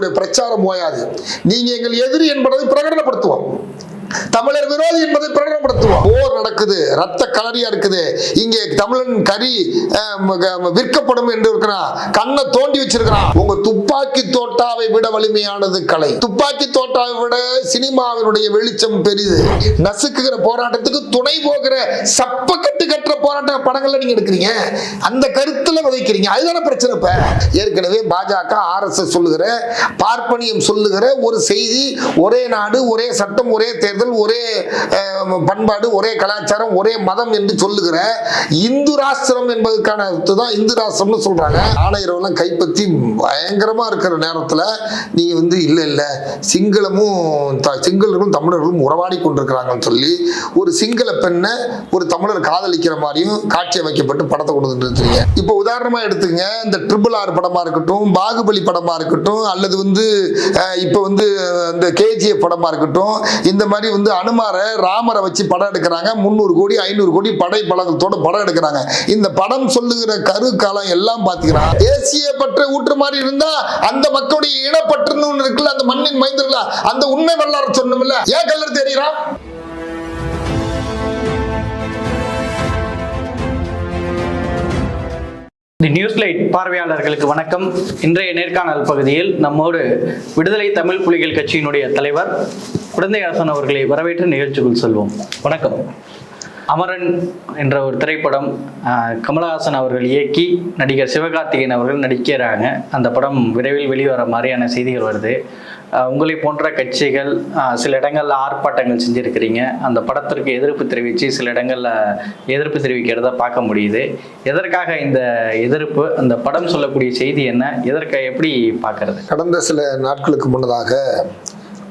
பிரச்சாரம் ஓயாது. நீங்க எங்கள் எதிரி என்பதை பிரகடனப்படுத்துவோம். தமிழர் விரோதி என்பதை பிரகடனப்படுத்துவோம். போர் நடக்குது ரத்த கலரியா இருக்குது. இங்கே தமிழன் கறி விற்கப்படும் என்று இருக்கிறான் கண்ணை தோண்டி வச்சிருக்கிறான். உங்க துப்பாக்கி தோட்டாவை விட வலிமையானது கலை. துப்பாக்கி தோட்டாவை விட சினிமாவினுடைய வெளிச்சம் பெரிது. நசுக்குகிற போராட்டத்துக்கு துணை போகிற சப்ப கட்டு கட்டுற போராட்ட படங்கள்ல நீங்க எடுக்கிறீங்க. அந்த கருத்துல விதைக்கிறீங்க. அதுதானே பிரச்சனை இப்ப. ஏற்கனவே பாஜக ஆர்எஸ்எஸ் சொல்லுகிற பார்ப்பனியம் சொல்லுகிற ஒரு செய்தி ஒரே நாடு ஒரே சட்டம் ஒரே தேர்தல் ஒரே பண்பாடு ஒரே கலாச்சாரம் ஒரே மதம் என்று சொல்லுகிற இந்து ராஷ்டிரம் என்பதற்கான தான் இந்து ராஷ்டிரம்னு சொல்றாங்க. ஆணையரெல்லாம் கைப்பற்றி பயங்கரமா இருக்கிற நேரத்துல நீ வந்து இல்லை இல்லை சிங்களமும் த- சிங்களர்களும் தமிழர்களும் உறவாடி கொண்டிருக்கிறாங்கன்னு சொல்லி ஒரு சிங்கள பெண்ணை ஒரு தமிழர் காதலிக்கிற மாதிரியும் காட்சி அமைக்கப்பட்டு படத்தை கொண்டு வந்துருக்கீங்க இப்போ உதாரணமா எடுத்துங்க இந்த ட்ரிபிள் ஆர் படமா இருக்கட்டும் பாகுபலி படமா இருக்கட்டும் அல்லது வந்து இப்போ வந்து இந்த கேஜிஎஃப் படமா இருக்கட்டும் இந்த மாதிரி வந்து அனுமாரை ராமரை வச்சு படம் எடுக்கிறாங்க. முந்நூறு கோடி ஐநூறு கோடி படை பழக்கத்தோட படம் எடுக்கிறாங்க. இந்த படம் சொல்லுகிற கரு காலம் எல்லாம் பாத்தீங்கன்னா தேசிய பற்று ஊற்று மாதிரி இருந்தா அந்த மக்களுடைய இனப்பற்றுன்னு ஒண்ணு இருக்குல்ல அந்த மண்ணின் மைந்தர்களா? அந்த உண்மை வரலாறு சொன்னோம்ல ஏன் கல்லர் தெரியுறான் தி நியூஸ் லைட் பார்வையாளர்களுக்கு வணக்கம். இன்றைய நேர்காணல் பகுதியில் நம்மோடு விடுதலை தமிழ் புலிகள் கட்சியினுடைய தலைவர் குழந்தை அரசன் அவர்களை வரவேற்று நிகழ்ச்சிக்குள் செல்வோம். வணக்கம். அமரன் என்ற ஒரு திரைப்படம் கமலஹாசன் அவர்கள் இயக்கி நடிகர் சிவகார்த்திகேயன் அவர்கள் நடிக்கிறாங்க. அந்த படம் விரைவில் வெளிவர மாதிரியான செய்திகள் வருது. உங்களை போன்ற கட்சிகள் சில இடங்களில் ஆர்ப்பாட்டங்கள் செஞ்சுருக்கிறீங்க. அந்த படத்திற்கு எதிர்ப்பு தெரிவித்து சில இடங்களில் எதிர்ப்பு தெரிவிக்கிறத பார்க்க முடியுது. எதற்காக இந்த எதிர்ப்பு? அந்த படம் சொல்லக்கூடிய செய்தி என்ன? எதற்காக எப்படி பார்க்கறது? கடந்த சில நாட்களுக்கு முன்னதாக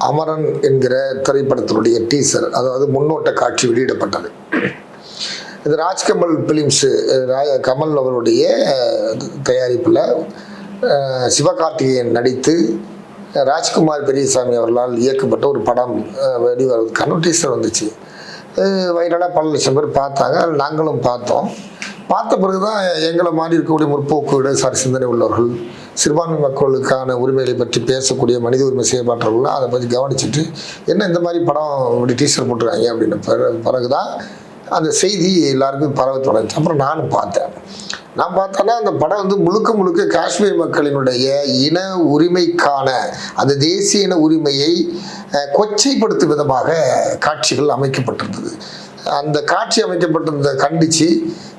அமரன் என்கிற திரைப்படத்தினுடைய டீசர் அதாவது முன்னோட்ட காட்சி வெளியிடப்பட்டது. இது ராஜ்கமல் பிலிம்ஸு கமல் அவருடைய தயாரிப்பில் சிவகார்த்திகேயன் நடித்து ராஜ்குமார் பெரியசாமி அவர்களால் இயக்கப்பட்ட ஒரு படம் அஹ், வெளிவரதுக்கான டீசர் வந்துச்சு. வைரலாக பல லட்சம் பேர் பார்த்தாங்க அதில் நாங்களும் பார்த்தோம். பார்த்த பிறகு தான் எங்களை மாதிரி இருக்கக்கூடிய முற்போக்கு இடதுசாரி சிந்தனை உள்ளவர்கள் சிறுபான்மை மக்களுக்கான உரிமைகளை பற்றி பேசக்கூடிய மனித உரிமை செயல்பாட்டவர்கள் அதை பற்றி கவனிச்சுட்டு என்ன இந்த மாதிரி படம் இப்படி டீசர் போட்டுருக்காங்க அப்படின்னு பிற- பிறகுதான் அந்த செய்தி எல்லாருக்கும் பரவ தொடங்குச்சு அப்புறம் நானும் பார்த்தேன். நான் பார்த்தோன்னா அந்த படம் வந்து முழுக்க முழுக்க காஷ்மீர் மக்களினுடைய இன உரிமைக்கான அந்த தேசிய இன உரிமையை கொச்சைப்படுத்தும் விதமாக காட்சிகள் அமைக்கப்பட்டிருந்தது. அந்த காட்சி அமைக்கப்பட்டிருந்த கண்டித்து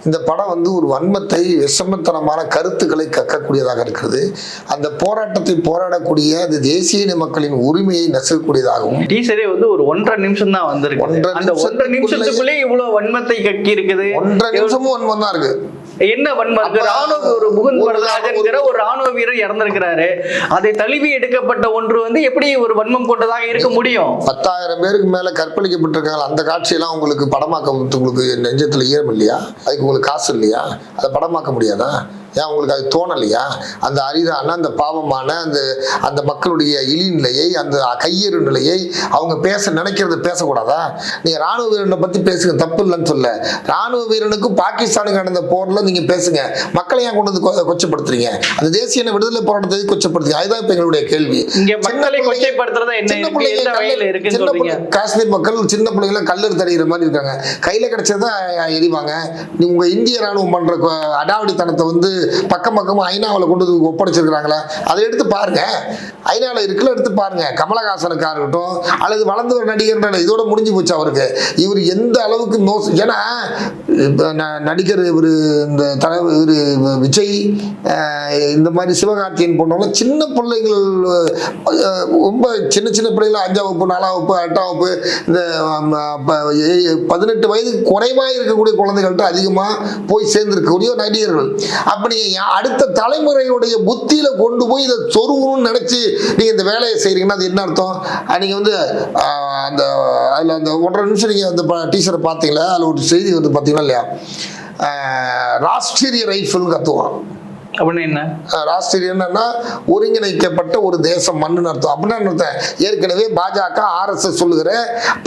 இந்த படம் வந்து ஒரு வன்மத்தை விஷமத்தனமான கருத்துக்களை கக்கக்கூடியதாக இருக்கிறது. அந்த போராட்டத்தை போராடக்கூடிய அந்த தேசிய இன மக்களின் உரிமையை நசுக்கக்கூடியதாகவும். டீசரே வந்து ஒரு ஒன்றரை நிமிஷம் தான் வந்திருக்கு ஒன்றரை அந்த ஒன்றரை நிமிஷத்துக்குள்ளே- நிமிஷத்துக்குள்ளே இவ்வளவு வன்மத்தை கக்கி இருக்குது ஒன்றரை நிமிஷமும் வன்மம் தான் இருக்கு. என்ன வன்மம் ராணுவ ஒரு முகுந்த் வரதராஜன்கிற ஒரு ராணுவ வீரர் இறந்திருக்கிறாரு. அதை தழுவி எடுக்கப்பட்ட ஒன்று வந்து எப்படி ஒரு வன்மம் கொண்டதாக இருக்க முடியும்? பத்தாயிரம் பேருக்கு மேல கற்பழிக்கப்பட்டிருக்காங்க. அந்த காட்சியெல்லாம் உங்களுக்கு படமாக்க உங்களுக்கு நெஞ்சத்துல ஈரம் இல்லையா? அதுக்கு உங்களுக்கு காசு இல்லையா? அதை படமாக்க முடியாதா? ஏன் உங்களுக்கு அது தோணலையா? அந்த அரிதான அந்த பாவமான அந்த அந்த மக்களுடைய இழி நிலையை அந்த கையேறு நிலையை அவங்க பேச நினைக்கிறத பேசக்கூடாதா? நீங்க ராணுவ வீரனை பத்தி பேசுங்க தப்பு இல்லைன்னு சொல்ல. ராணுவ வீரனுக்கும் பாகிஸ்தானுக்கு நடந்த போர்ல நீங்க பேசுங்க. மக்களை ஏன் கொண்டு வந்து கொச்சப்படுத்துறீங்க? அந்த தேசிய விடுதலை போராட்டத்தை கொச்சப்படுத்துங்க அதுதான் இப்ப எங்களுடைய கேள்வி. சின்ன பிள்ளைங்க- சின்ன பிள்ளை- காஷ்மீர் மக்கள் சின்ன பிள்ளைங்கள கல்லர் தடைகிற மாதிரி இருக்காங்க. கையில கிடைச்சதை எரிவாங்க. நீ உங்க இந்திய ராணுவம் பண்ற கொ- அடாவடித்தனத்தை வந்து பக்கம் பக்கமும் ஐநாவில் கொண்டு வந்து ஒப்படைச்சிருக்கிறாங்களே? அதை எடுத்து பாருங்க. ஐநாவில் இருக்குல்ல எடுத்து பாருங்க. கமலஹாசனுக்காக இருக்கட்டும் அல்லது வளர்ந்து ஒரு நடிகர் இதோட முடிஞ்சு போச்சு அவருக்கு. இவர் எந்த அளவுக்கு மோச ஏன்னா நடிகர் இவர் இந்த தலைவர் இவர் விஜய் இந்த மாதிரி சிவகார்த்தியன் போன்றவங்க சின்ன பிள்ளைகள் ரொம்ப சின்ன சின்ன பிள்ளைகள் அஞ்சாம் வகுப்பு நாலாம் வகுப்பு எட்டாம் வகுப்பு இந்த பதினெட்டு வயது குறைவாக இருக்கக்கூடிய குழந்தைகள்கிட்ட அதிகமாக போய் சேர்ந்திருக்கக்கூடிய நடிகர்கள். அப்படி அடுத்த தலைமுறையுடைய புத்தியில கொண்டு போய் இதை சொருகணும்னு நினைச்சு நீங்க இந்த வேலையை செய்கிறீங்கன்னா அது என்ன அர்த்தம்? நீங்கள் நீங்க வந்து அந்த அதில் அந்த ஒன்றரை நிமிஷம் நீங்க அந்த டீச்சரை பார்த்தீங்களா? அதில் ஒரு செய்தி வந்து பார்த்தீங்களா இல்லையா? ராஷ்டிரிய ரைஃபிள் கத்துவான். அப்படின்னு என்ன? என்னன்னா ஒருங்கிணைக்கப்பட்ட ஒரு தேசம் மண்ணுன்னு அர்த்தம். அப்படின்னு அர்த்தம்? ஏற்கனவே பாஜக ஆர்எஸ்எஸ் சொல்லுகிற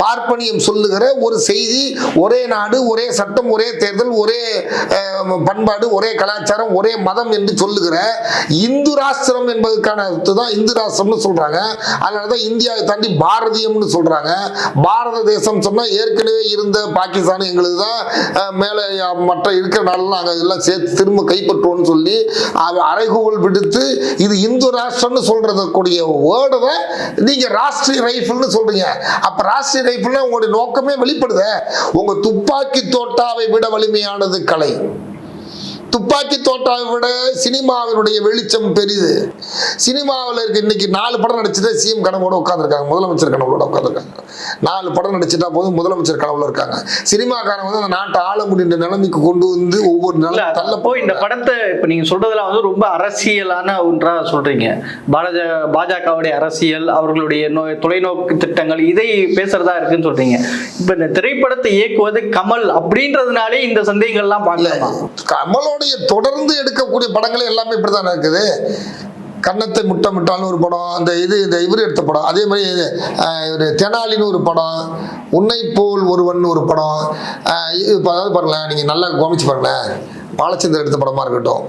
பார்ப்பனியம் சொல்லுகிற ஒரு செய்தி ஒரே நாடு ஒரே சட்டம் ஒரே தேர்தல் ஒரே பண்பாடு ஒரே கலாச்சாரம் ஒரே மதம் என்று சொல்லுகிற இந்து ராஷ்டிரம் என்பதற்கான அர்த்தம் தான் இந்து ராஷ்டிரம்னு சொல்றாங்க. அதனாலதான் இந்தியாவை தாண்டி பாரதியம்னு சொல்றாங்க. பாரத தேசம் சொன்னா ஏற்கனவே இருந்த பாகிஸ்தான் எங்களுக்கு தான் மேலே மற்ற இருக்கிற நாள் நாங்கள் எல்லாம் சேர்த்து திரும்ப கைப்பற்றுவோம்னு சொல்லி அவ விடுத்து இது இந்து ராஷ்டிரம்னு சொல்றதுக்கூடிய வேர்டை நீங்க ராஷ்டிரிய ரைஃபிள்னு சொல்றீங்க. அப்ப ராஷ்டிரிய ரைஃபிள்னா உங்களுடைய நோக்கமே வெளிப்படுத. உங்க துப்பாக்கி தோட்டாவை விட வலிமையானது கலை. துப்பாக்கி தோட்டாவை விட சினிமாவினுடைய வெளிச்சம் பெரிது. சினிமாவில் இருக்க இன்னைக்கு நாலு படம் நடிச்சுட்டு சிஎம் கனவோட உட்காந்துருக்காங்க முதலமைச்சர் கனவோட உட்காந்துருக்காங்க நாலு படம் நடிச்சுட்டா போதும் முதலமைச்சர் கனவுல இருக்காங்க. சினிமாக்காரங்க வந்து அந்த நாட்டை ஆள முடின்ற நிலைமைக்கு கொண்டு வந்து ஒவ்வொரு தள்ள இந்த படத்தை இப்ப நீங்க சொல்றதெல்லாம் வந்து ரொம்ப அரசியலான ஒன்றா சொல்றீங்க. பாரத பாஜகவுடைய அரசியல் அவர்களுடைய நோ- தொலைநோக்கு திட்டங்கள் இதை பேசுறதா இருக்குன்னு சொல்றீங்க. இப்ப இந்த திரைப்படத்தை இயக்குவது கமல் அப்படின்றதுனாலே இந்த சந்தேகங்கள்லாம் பார்க்கலாமா? அவருடைய தொடர்ந்து எடுக்கக்கூடிய படங்கள் எல்லாமே இப்படிதான் இருக்குது கன்னத்தை முட்டமிட்டான்னு ஒரு படம் அந்த இது இந்த இவர் எடுத்த படம் அதே மாதிரி இவர் தெனாலின்னு ஒரு படம் உன்னை போல் ஒருவன் ஒரு படம் இது இப்போ அதாவது பாருங்களேன் நீங்கள் நல்லா கவனிச்சு பாருங்களேன். பாலச்சந்தர் எடுத்த படமாக இருக்கட்டும்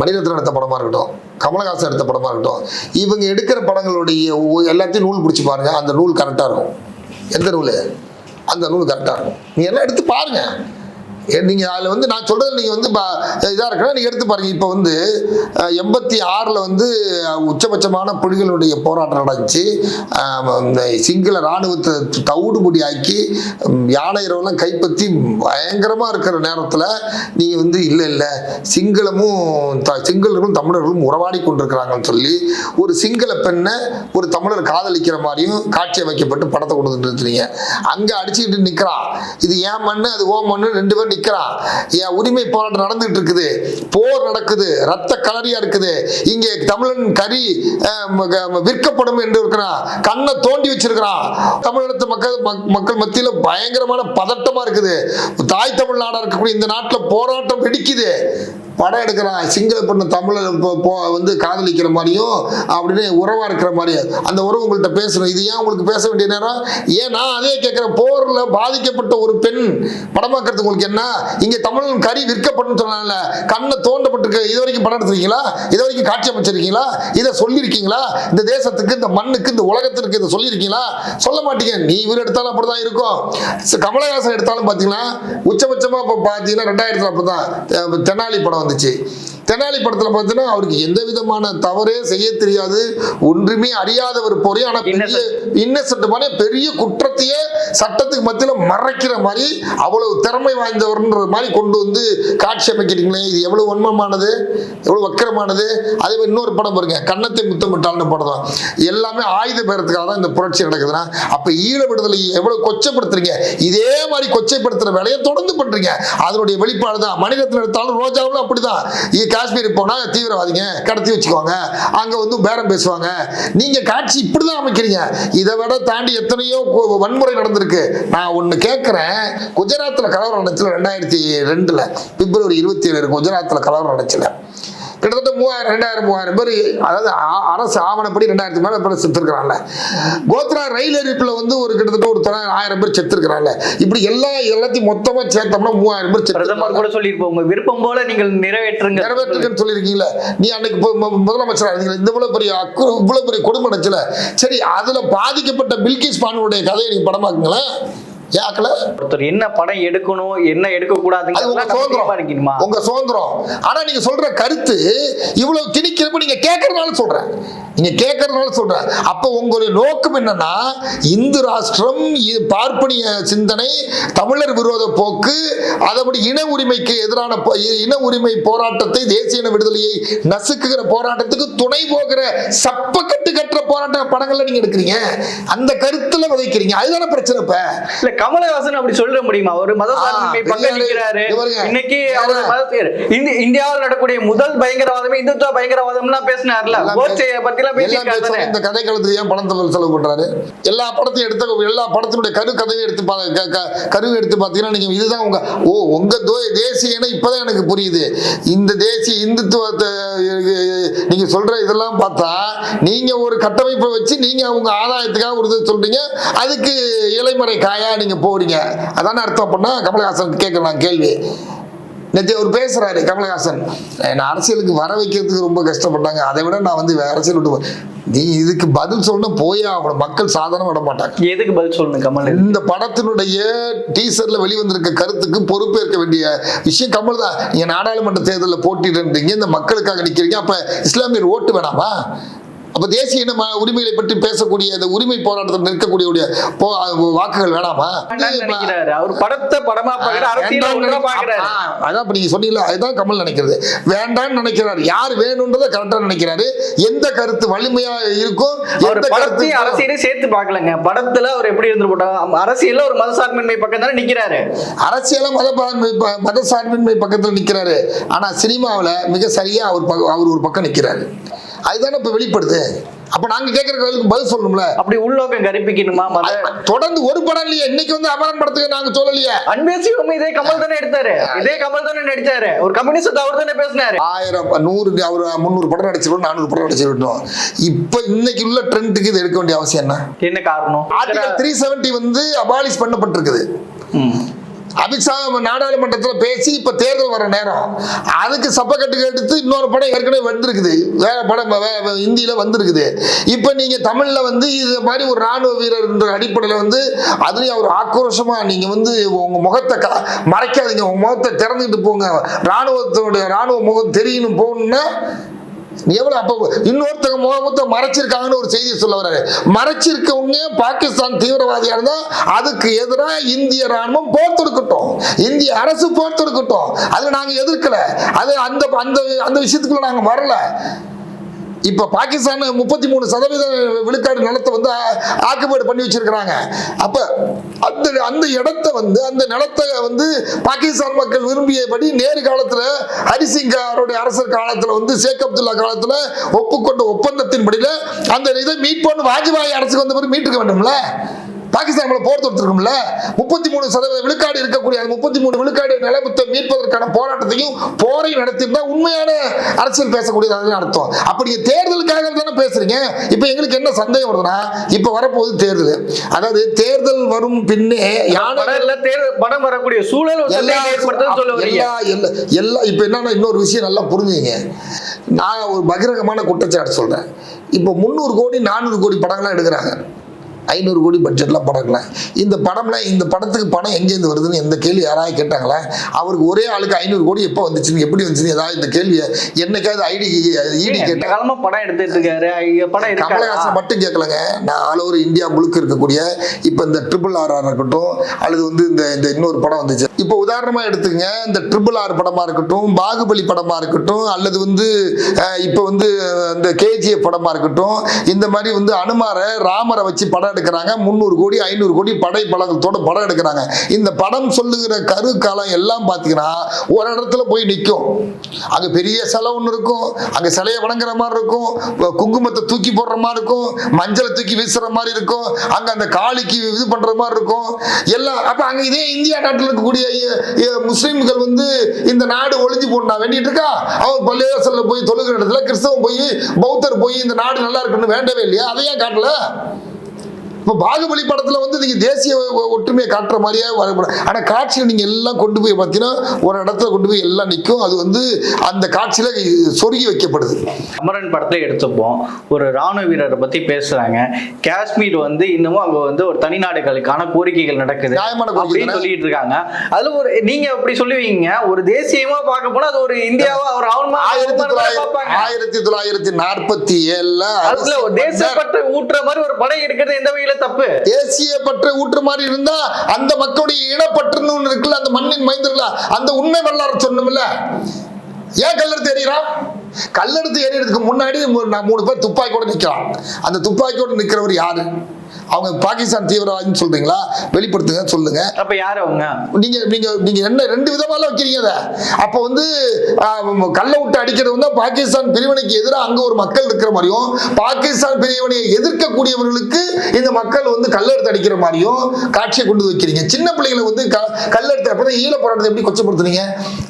மணிரத்னம் எடுத்த படமாக இருக்கட்டும் கமலஹாசன் எடுத்த படமாக இருக்கட்டும் இவங்க எடுக்கிற படங்களுடைய எல்லாத்தையும் நூல் பிடிச்சி பாருங்கள் அந்த நூல் கரெக்டாக இருக்கும். எந்த நூல்? அந்த நூல் கரெக்டாக இருக்கும். நீங்கள் எல்லாம் எடுத்து பாருங்கள் நீங்கள் நீங்க அதில் வந்து நான் சொல்றது நீங்க வந்து இதாக இருக்குன்னா நீங்க எடுத்து பாருங்க. இப்போ வந்து எண்பத்தி ஆறில் வந்து உச்சபட்சமான புலிகளுடைய போராட்டம் நடந்துச்சு. இந்த சிங்கள இராணுவத்தை தவிடுபடி ஆக்கி உம், யானை இரவெல்லாம் கைப்பற்றி பயங்கரமாக இருக்கிற நேரத்தில் நீங்கள் வந்து இல்லை இல்லை. சிங்களமும் த சிங்களர்களும் தமிழர்களும் உறவாடி கொண்டிருக்கிறாங்கன்னு சொல்லி ஒரு சிங்கள பெண்ணை ஒரு தமிழர் காதலிக்கிற மாதிரியும் காட்சி அமைக்கப்பட்டு படத்தை கொண்டு இருக்கிறீங்க அங்கே அடிச்சுக்கிட்டு நிற்கிறான் இது ஏன் மண்ணு? அது ஓ மண்ணு ரெண்டு பேரும் நிற்கிறான் என் உரிமை போராட்டம் நடந்துட்டு இருக்குது. போர் நடக்குது. ரத்த கலரியா இருக்குது. இங்கே தமிழன் கறி விற்கப்படும் என்று இருக்கிறான் கண்ணை தோண்டி வச்சிருக்கிறான். தமிழகத்து மக்கள் மக்- மக்கள் மத்தியில் பயங்கரமான பதட்டமா இருக்குது. தாய் தமிழ்நாடா இருக்கக்கூடிய இந்த நாட்டில் போராட்டம் வெடிக்குது. படம் எடுக்கிறான். சிங்கள பெண்ணு தமிழை வந்து காதலிக்கிற மாதிரியும் அப்படின்னு உறவா இருக்கிற மாதிரியும். அந்த உறவு உங்கள்கிட்ட பேசணும். இது ஏன் உங்களுக்கு பேச வேண்டிய நேரம்? ஏன் நான் அதே கேட்குறேன். போரில் பாதிக்கப்பட்ட ஒரு பெண் படமாக்கிறதுக்கு உங்களுக்கு என்ன? இங்கே தமிழன் கறி விற்கப்படும் சொன்னால கண்ணை தோண்டப்பட்டிருக்கு இது வரைக்கும் படம் எடுத்திருக்கீங்களா? இது வரைக்கும் காட்சி அமைச்சிருக்கீங்களா? இதை சொல்லியிருக்கீங்களா? இந்த தேசத்துக்கு இந்த மண்ணுக்கு இந்த உலகத்திற்கு இதை சொல்லியிருக்கீங்களா? சொல்ல மாட்டீங்க. நீ இவர் எடுத்தாலும் அப்படிதான் இருக்கும். கமலஹாசன் எடுத்தாலும் பார்த்தீங்கன்னா உச்சபட்சமாக இப்போ பார்த்தீங்கன்னா ரெண்டாயிரத்தில் அப்படிதான் அஹ் தெனாலி படம் வந்துச்சு. தெனாலி படத்தில் பார்த்தீங்கன்னா அவருக்கு எந்த விதமான தவறே செய்ய தெரியாது. ஒன்றுமே அறியாதவர் போறே ஆனால் பெரிய இன்னசென்ட் மாதிரி பெரிய குற்றத்தையே சட்டத்துக்கு மத்தியில் மறைக்கிற மாதிரி அவ்வளவு திறமை வாய்ந்தவர்ன்ற மாதிரி கொண்டு வந்து காட்சி அமைக்கிறீங்களே இது எவ்வளவு வன்மமானது எவ்வளவு வக்கரமானது. அதே மாதிரி இன்னொரு படம் பாருங்க கன்னத்தை முத்தமிட்டால்னு படம் தான். எல்லாமே ஆயுத பேரத்துக்காக தான் இந்த புரட்சி நடக்குதுன்னா அப்ப ஈழ விடுதலை எவ்வளவு கொச்சைப்படுத்துறீங்க? இதே மாதிரி கொச்சைப்படுத்துற வேலையை தொடர்ந்து பண்றீங்க. அதனுடைய வெளிப்பாடு தான் மனிதத்தில் எடுத்தாலும் ரோஜாவும் அப்படிதான். காஷ்மீர் போனா தீவிரவாதிங்க கடத்தி வச்சுக்குவாங்க. அங்க வந்து பேரம் பேசுவாங்க. நீங்க காட்சி இப்படிதான் அமைக்கிறீங்க. இதை விட தாண்டி எத்தனையோ வன்முறை நடந்திருக்கு. நான் ஒன்று கேட்குறேன் குஜராத்ல கலவரம் நடந்துச்சுல ரெண்டாயிரத்தி ரெண்டுல. பிப்ரவரி இருபத்தி ஏழு குஜராத்ல கலவரம் நடந்துச்சுல. கிட்டத்தட்ட மூவாயிரம் ரெண்டாயிரம் மூவாயிரம் பேர் அதாவது அரசு ஆவணப்படி ரெண்டாயிரத்து மேலே பேர் செத்துருக்கிறான்ல கோத்ரா ரயில் எரிப்பில் வந்து ஒரு கிட்டத்தட்ட ஒரு தொள்ளாயிரம் ஆயிரம் பேர் செத்துருக்கிறான்ல இப்படி எல்லா எல்லாத்தையும் மொத்தமாக சேர்த்தோம்னா மூவாயிரம் பேர் பிரதமர் கூட சொல்லியிருப்போம். உங்க விருப்பம் போல நீங்கள் நிறைவேற்றுங்க நிறைவேற்றுங்கன்னு சொல்லியிருக்கீங்களே நீ அன்னைக்கு இப்போ மு- முதலமைச்சரா இருந்தீங்களே இந்த இவ்வளவு பெரிய அக்கு இவ்வளவு பெரிய கொடுமை நடச்சுல சரி அதுல பாதிக்கப்பட்ட பில்கிஸ் பானுடைய கதையை நீங்க படமாக்குங்களேன். ஏக்கல ஒருத்தர் என்ன படம் எடுக்கணும் என்ன எடுக்க அது உங்க சுதந்திரம். உங்க சுதந்திரம். ஆனா நீங்க சொல்ற கருத்து இவ்வளவு திணிக்கிறப்ப நீங்க கேட்கறதுனால சொல்றேன். நீங்க கேட்கறதுனால சொல்றேன். அப்ப உங்களுடைய நோக்கம் என்னன்னா இந்து ராஷ்டிரம் பார்ப்பனிய சிந்தனை தமிழர் விரோத போக்கு அதபடி இன உரிமைக்கு எதிரான இன உரிமை போராட்டத்தை தேசிய இன விடுதலையை நசுக்குகிற போராட்டத்துக்கு துணை போகிற சப்பக்கட்டு கட்டுற போராட்ட படங்கள்ல நீங்க எடுக்கிறீங்க. அந்த கருத்துல விதைக்கிறீங்க. அதுதானே பிரச்சனை இப்ப? கமலஹாசன் அப்படி சொல்ல முடியுமா ஒரு மத சார்பின்மை பாருங்க. இன்னைக்கு. அவர் மதத்தியர் இந்தி இந்தியாவில் நடக்கக்கூடிய முதல் பயங்கரவாதமே இந்துத்துவ பயங்கரவாதம்லாம் பேசினார்ல எல்லாம் கோட்சே பத்தி எல்லாம் எல்லாம் பேசியிருக்காரு? இந்த கதை காலத்துக்கு ஏன் பணத்தை செலவு பண்றாரு எல்லா படத்தையும் எடுத்த எல்லா படத்தினுடைய கரு கதையும் எடுத்து கருவை எடுத்து பார்த்தீங்கன்னா நீங்க இதுதான் உங்க ஓ உங்க தோ- தேசிய இனம் இப்பதான் எனக்கு புரியுது இந்த தேசிய இந்துத்துவத்தை நீங்க சொல்ற இதெல்லாம் பார்த்தா நீங்க ஒரு கட்டமைப்பை வச்சு நீங்க உங்க ஆதாயத்துக்காக ஒரு இதை சொல்றீங்க அதுக்கு இலைமறை காயா நீங்க போறீங்க. அதானே அர்த்தம் பண்ணா கமலஹாசன் கேட்கலாம் கேள்வி. நேற்று அவர் பேசுறாரு கமலஹாசன். நான் அரசியலுக்கு வர வைக்கிறதுக்கு ரொம்ப கஷ்டப்பட்டாங்க. அதை விட நான் வந்து அரசியல் விட்டு நீ இதுக்கு பதில் சொல்லணும் போயே ஆகணும். மக்கள் சாதாரண விட மாட்டாங்க. எதுக்கு பதில் சொல்லணும் கமல்? இந்த படத்தினுடைய டீசர்ல வெளிவந்திருக்க கருத்துக்கு பொறுப்பேற்க வேண்டிய விஷயம் கமல் தான் நீங்க நாடாளுமன்ற தேர்தலில் போட்டிடுறீங்க இந்த மக்களுக்காக நிக்கிறீங்க. அப்ப இஸ்லாமியர் ஓட்டு வேணாமா? அப்ப தேசிய இன உரிமைகளை பற்றி பேசக்கூடிய இந்த உரிமை போராட்டத்தில் நிற்கக்கூடிய போ- வாக்குகள் வேணாமா? அவர் படத்தை படமா அரசியல் அதான் நீங்க சொன்னீங்களா அதுதான் கமல் நினைக்கிறது. வேண்டாம்னு நினைக்கிறாரு. யார் வேணும்ன்றதை கரெக்டா நினைக்கிறாரு. எந்த கருத்து வலிமையா இருக்கோ அவர் எந்த படத்தையும் அரசியலையும் சேர்த்து பார்க்கலங்க. படத்துல அவர் எப்படி இருந்து போட்டாங்க அரசியல்ல ஒரு மதசார்பின்மை பக்கம் தானே நிக்கிறாரு. அரசியல ப- மதசார்பின்மை பக்கத்துல நிக்கிறாரு. ஆனா சினிமாவுல மிக சரியா அவர் அவர் ஒரு பக்கம் நிக்கிறாரு. அதுதானே இப்ப வெளிப்படுது. அப்ப நாங்க கேட்கிற கேள்விக்கு பதில் சொல்லணும்ல. அப்படி உள்நோக்கம் கற்பிக்கணுமா மத தொடர்ந்து ஒரு படம் இல்லையே. இன்னைக்கு வந்து அமரன் படத்துக்கு நாங்க சொல்லலையே. அன்பே சிவம் இதே கமல் தானே எடுத்தாரு. இதே கமல் தானே நடிச்சாரு. ஒரு கம்யூனிஸ்ட் அவர் தானே பேசினாரு. ஆயிரம் நூறு அவர் முந்நூறு படம் நடிச்சிருக்கோம் நானூறு படம் நடிச்சிருக்கோம் இப்ப இன்னைக்கு உள்ள ட்ரெண்டுக்கு இது எடுக்க வேண்டிய அவசியம் என்ன? என்ன காரணம்? ஆர்டிகல் த்ரீ செவன்டி வந்து அபாலிஷ் பண்ணப்பட்டிருக்குது. அமித்ஷா நாடாளுமன்றத்தில் பேசி இப்போ தேர்தல் வர நேரம். அதுக்கு சப்பக்கட்டுக்கு எடுத்து இன்னொரு படம் ஏற்கனவே வந்திருக்குது. வேற படம் இந்தியில் வந்திருக்குது. இப்போ நீங்கள் தமிழில் வந்து இது மாதிரி ஒரு ராணுவ வீரர் அடிப்படையில் வந்து அதுலேயும் அவர் ஆக்ரோஷமாக நீங்கள் வந்து உங்கள் முகத்தை க- மறைக்காதீங்க. உங்கள் முகத்தை திறந்துக்கிட்டு போங்க. ராணுவத்தோட ராணுவ முகம் தெரியணும் போகணுன்னா எவ்வளவு அப்போ இன்னொருத்தங்க முகத்தை மறைச்சிருக்காங்கன்னு ஒரு செய்தியை சொல்ல வர்றாரு. மறைச்சிருக்கவங்க பாகிஸ்தான் தீவிரவாதியா இருந்தா அதுக்கு எதிராக இந்திய ராணுவம் போர் தொடுக்கட்டும் இந்திய அரசு போர் தொடுக்கட்டும் அதுல நாங்க எதிர்க்கல. அது அந்த அந்த அந்த விஷயத்துக்குள்ள நாங்க வரல. இப்ப பாகிஸ்தான் முப்பத்தி மூணு சதவீத விழுக்காடு நிலத்தை வந்து ஆக்குபேடு பண்ணி வச்சிருக்கிறாங்க. அப்ப அந்த அந்த இடத்த வந்து அந்த நிலத்தை வந்து பாகிஸ்தான் மக்கள் விரும்பியபடி நேரு காலத்துல ஹரிசிங் அவருடைய அரசர் காலத்துல வந்து ஷேக் அப்துல்லா காலத்துல ஒப்புக்கொண்ட ஒப்பந்தத்தின்படியில அந்த இதை மீட் பண்ணு வாஜ்பாய் அரசுக்கு வந்த பிறகு மீட்டுக்க வேண்டும்ல? பாகிஸ்தான் போர் தொடுத்திருக்கும்ல? முப்பத்தி மூணு சதவீத விழுக்காடு இருக்கக்கூடிய அந்த முப்பத்தி மூணு விழுக்காடு நிலமத்தை மீட்பதற்கான போராட்டத்தையும் போரையும் நடத்தியிருந்தா உண்மையான அரசியல் பேசக்கூடியதாக அர்த்தம். அப்ப நீங்க தேர்தலுக்காக தானே பேசுறீங்க? இப்ப எங்களுக்கு என்ன சந்தேகம் வருதுன்னா இப்ப வரப்போகுது தேர்தல். அதாவது தேர்தல் வரும் பின்னே படம் வரக்கூடிய சூழல் எல்லா இப்போ என்னன்னா இன்னொரு விஷயம் நல்லா புரிஞ்சுங்க நான் ஒரு பகிரங்கமான குற்றச்சாட்டு சொல்றேன். இப்போ முந்நூறு கோடி நானூறு கோடி படங்கள்லாம் எடுக்கிறாங்க. ஐநூறு கோடி பட்ஜெட்லாம் படங்கலாம் இந்த படம்லாம் இந்த படத்துக்கு பணம் எங்கேருந்து வருதுன்னு எந்த கேள்வி யாராவது கேட்டாங்களா? அவருக்கு ஒரே ஆளுக்கு ஐநூறு கோடி எப்போ வந்துச்சுன்னு எப்படி வந்துச்சுன்னு ஏதாவது இந்த கேள்வியை என்னைக்காவது ஐடி இந்த கேட்டாங்க படம் எடுத்துட்டு இருக்காரு? ஐய, படம் கமலஹாசன் மட்டும் கேட்கலங்க. நான் ஆல் ஓவர் இந்தியா முழுக்க இருக்கக்கூடிய இப்போ இந்த ட்ரிபிள் ஆர் இருக்கட்டும் அல்லது வந்து இந்த இந்த இன்னொரு படம் வந்துச்சு. இப்போ உதாரணமா எடுத்துங்க இந்த ட்ரிபிள் ஆர் படமா இருக்கட்டும் பாகுபலி படமா இருக்கட்டும் அல்லது வந்து இப்போ வந்து இந்த கேஜிஎஃப் படமா இருக்கட்டும் இந்த மாதிரி வந்து அனுமாரை ராமரை வச்சு படம் எடுக்கிறாங்க. முந்நூறு கோடி ஐநூறு கோடி படை பழக்கத்தோட படம் எடுக்கிறாங்க. இந்த படம் சொல்லுகிற கரு காலம் எல்லாம் பார்த்தீங்கன்னா ஒரு இடத்துல போய் நிற்கும் அங்கே பெரிய சிலை ஒன்று இருக்கும். அங்கே சிலையை வணங்குற மாதிரி இருக்கும். குங்குமத்தை தூக்கி போடுற மாதிரி இருக்கும். மஞ்சளை தூக்கி வீசுற மாதிரி இருக்கும். அங்கே அந்த காளிக்கு இது பண்ணுற மாதிரி இருக்கும். எல்லாம் அப்போ அங்கே இதே இந்தியா நாட்டில் இருக்கக்கூடிய முஸ்லீம்கள் வந்து இந்த நாடு ஒளிஞ்சு போடணும் வேண்டிட்டு இருக்கா? அவன் பள்ளிவாசல்ல போய் தொழுகிற இடத்துல கிறிஸ்தவம் போய் பௌத்தர் போய் இந்த நாடு நல்லா இருக்குன்னு வேண்டவே இல்லையா? அதையே காட்டல. இப்போ பாகுபலி படத்துல வந்து நீங்க தேசிய ஒற்றுமையை காட்டுற மாதிரியே வரப்படும் ஆனா காட்சியில் நீங்க எல்லாம் கொண்டு போய் பார்த்தீங்கன்னா ஒரு இடத்துல கொண்டு போய் எல்லாம் நிற்கும் அது வந்து அந்த காட்சியில சொருகி வைக்கப்படுது. அமரன் படத்துல எடுத்துப்போம். ஒரு ராணுவ வீரரை பத்தி பேசுறாங்க. காஷ்மீர் வந்து இன்னமும் அங்க வந்து ஒரு தனிநாடுகளுக்கான கோரிக்கைகள் நடக்குது நியாயமான கோரிக்கை அப்படின்னு? சொல்லிட்டு இருக்காங்க. அதுல ஒரு நீங்க அப்படி சொல்லுவீங்க. ஒரு தேசியமா பார்க்க போனா அது ஒரு இந்தியாவா ஒரு ஆயிரத்தி தொள்ளாயிரத்தி ஆயிரத்தி தொள்ளாயிரத்தி நாற்பத்தி ஏழுல தேசப்பற்று ஊட்டுற மாதிரி ஒரு படம் எடுக்கிறது எந்த வகையில தப்பு. தேசிய பற்று ஊற்று மாதிரி இருந்தா அந்த மக்களுடைய இனப்பற்றுன்னு ஒண்ணு இருக்குல்ல அந்த மண்ணின் மைந்திருக்கல அந்த உண்மை வரலாறு சொன்னோம்ல ஏன் கல்லெடுத்து எறிகிறான் கல்லெடுத்து எறியறதுக்கு முன்னாடி நான் மூணு பேர் துப்பாக்கியோட நிக்கிறான் அந்த துப்பாக்கியோட நிக்கிறவர் யாரு? அவங்க பாகிஸ்தான் தீவிரவாதின்னு சொல்றீங்களா? வெளிப்படுத்துங்க சொல்லுங்க. அப்ப யாரு அவங்க? நீங்க நீங்க நீங்க என்ன ரெண்டு விதமால வைக்கிறீங்க அதை? அப்போ வந்து கல்லை விட்டு அடிக்கிறது வந்து பாகிஸ்தான் பிரிவினைக்கு எதிராக அங்க ஒரு மக்கள் இருக்கிற மாதிரியும் பாகிஸ்தான் பிரிவினையை எதிர்க்கக்கூடியவர்களுக்கு இந்த மக்கள் வந்து கல்ல எடுத்து அடிக்கிற மாதிரியும் காட்சியை கொண்டு வைக்கிறீங்க. சின்ன பிள்ளைகளை வந்து க- கல்ல எடுத்து அப்பதான் ஈழ போராட்டத்தை எப்படி கொச்சப்படுத்துறீங்க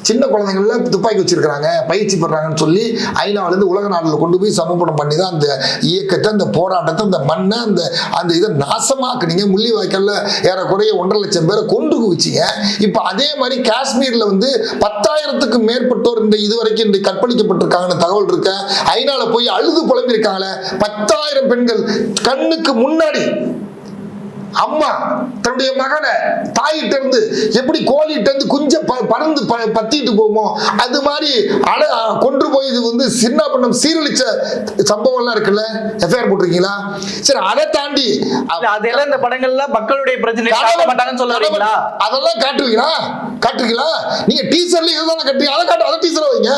சின்ன குழந்தைங்கள்ல துப்பாக்கி வச்சிருக்காங்க பயிற்சி பெறாங்கன்னு சொல்லி ஐநாவில இருந்து உலக நாடுல கொண்டு போய் சமூகம் பண்ணி தான் அந்த இயக்கத்தை அந்த போராட்டத்தை அந்த மண்ணை அந்த அந்த இதை நாசமாக்குனீங்க. முள்ளிவாய்க்கல்ல ஏறக்குறைய ஒன்றரை லட்சம் பேரை கொண்டு குவிச்சிங்க. இப்போ அதே மாதிரி காஷ்மீரில் வந்து பத்தாயிரத்துக்கு மேற்பட்டோர் இந்த இதுவரைக்கும் இந்த கற்பழிக்கப்பட்டிருக்காங்கன்னு தகவல் இருக்க? ஐநாவில் போய் அழுது புலம்பியிருக்காங்களே. பத்தாயிரம் பெண்கள் கண்ணுக்கு முன்னாடி அம்மா தன்னுடைய மகனை தாயிட்ட இருந்து எப்படி கோழிட்ட இருந்து குஞ்ச பறந்து பத்திட்டு போகுமோ அது மாதிரி அட கொண்டு போய் இது வந்து சின்ன பண்ணம் சீரழிச்ச சம்பவம்லாம் இருக்குல்ல? எஃப்ஐஆர் போட்டிருக்கீங்களா? சரி அதை தாண்டி அதெல்லாம் இந்த படங்கள்ல மக்களுடைய பிரச்சனை அதெல்லாம் காட்டுவீங்களா? காட்டுவீங்களா? நீங்க டீசர்ல இதுதான் கட்டுறீங்க அதை காட்டு அதை டீசரா வைங்க.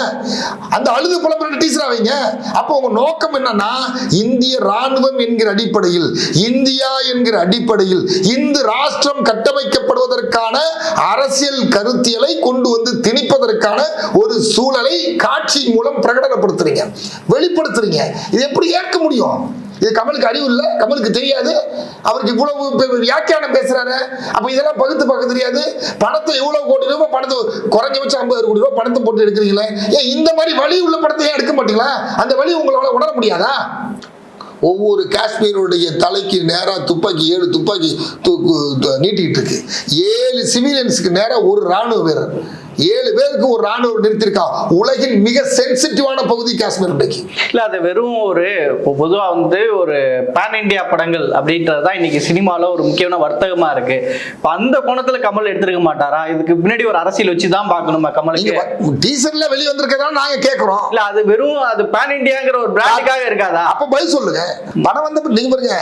அந்த அழுது புலம்புற டீசரா வைங்க. அப்போ உங்க நோக்கம் என்னன்னா இந்திய ராணுவம் என்கிற அடிப்படையில் இந்தியா என்கிற அடிப்படையில் இந்து ராஷ்டிரம் கட்டமைக்கப்படுவதற்கான அரசியல் கருத்தியலை கொண்டு வந்து திணிப்பதற்கான ஒரு சூழலை காட்சி மூலம் பிரகடனப்படுத்துறீங்க. வெளிப்படுத்துறீங்க. இது எப்படி ஏற்க முடியும்? இது கமலுக்கு அறிவு இல்லை கமலுக்கு தெரியாது. அவருக்கு இவ்வளவு வியாக்கியானம் பேசுறாரு. அப்ப இதெல்லாம் பகுத்து பார்க்க தெரியாது. பணத்தை இவ்வளவு கோடி ரூபாய் பணத்தை குறைஞ்சபட்சம் ஐம்பது கோடி ரூபாய் பணத்தை போட்டு எடுக்கிறீங்களே? ஏன் இந்த மாதிரி வழி உள்ள படத்தை ஏன் எடுக்க மாட்டீங்களா? அந்த வழி உங்களால உணர முடியாதா? ஒவ்வொரு காஷ்மீருடைய தலைக்கு நேராக துப்பாக்கி ஏழு துப்பாக்கி நீட்டிகிட்டு இருக்கு. ஏழு சிவிலியன்ஸுக்கு நேராக ஒரு ராணுவ வீரர். ஏழு பேருக்கு ஒரு ராணுவ நிறுத்திருக்கான் உலகின் மிக சென்சிட்டிவான பகுதி காஷ்மீர் இன்னைக்கு இல்ல அது வெறும் ஒரு பொதுவா வந்து ஒரு பேன் இந்தியா படங்கள் அப்படின்றது தான் இன்னைக்கு சினிமால ஒரு முக்கியமான வர்த்தகமா இருக்கு. இப்ப அந்த கோணத்துல கமல் எடுத்திருக்க மாட்டாரா? இதுக்கு பின்னாடி ஒரு அரசியல் வச்சு தான் பார்க்கணுமா கமலுக்கு? டீசர்ல வெளிய வந்திருக்கதான் நாங்க கேக்குறோம். இல்ல அது வெறும் அது பேன் இந்தியாங்கிற ஒரு பிராண்டுக்காக இருக்காதா? அப்ப பதில் சொல்லுங்க. படம் வந்து நீங்க பாருங்க.